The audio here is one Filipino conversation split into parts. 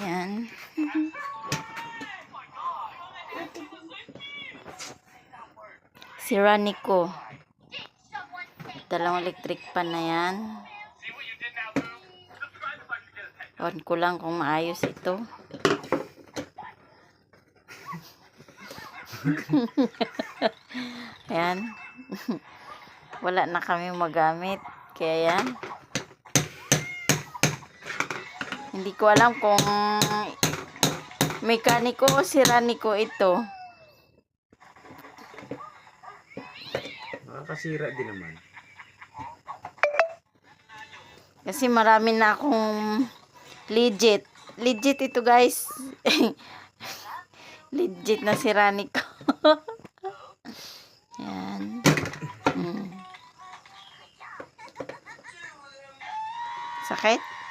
Yan. si Ranico. Dalawang electric pan na yan. On ko lang kung maayos ito. Ayan. Wala na kami magamit. Kaya yan. Hindi ko alam kung mekaniko o siraniko ito. Makakasira din naman. Kasi marami na akong legit. Legit ito guys. legit na siraniko. Yan. Mm. Sakit?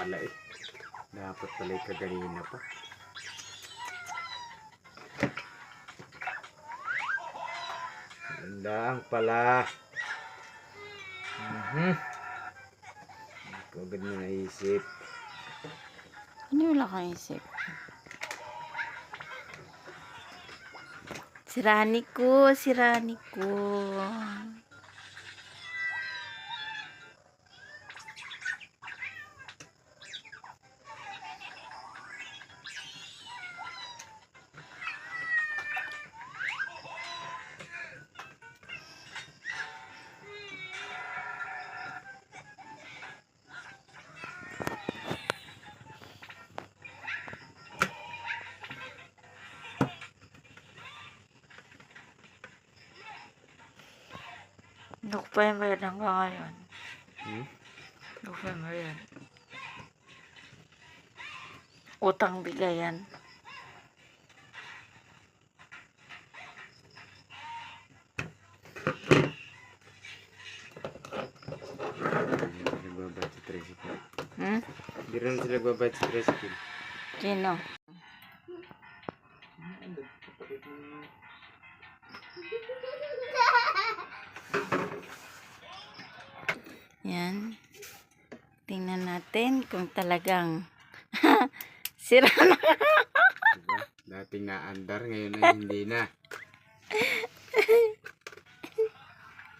Pala eh. Dapat pala yung kaganina pa. Gandang pala. Mhm. Ko agad mo naisip. Ano wala kang isip? Siraniko, siraniko. Hindi ko November hanggang ngayon. Hmm? November yan. Utang bigayan. Hindi hmm? rin sila babayad sa Thank you. Yan. Tingnan natin kung talagang sira na. Diba? Dating naandar, ngayon ay hindi na.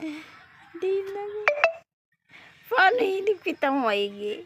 Hindi na. Paano hindi kita maigi?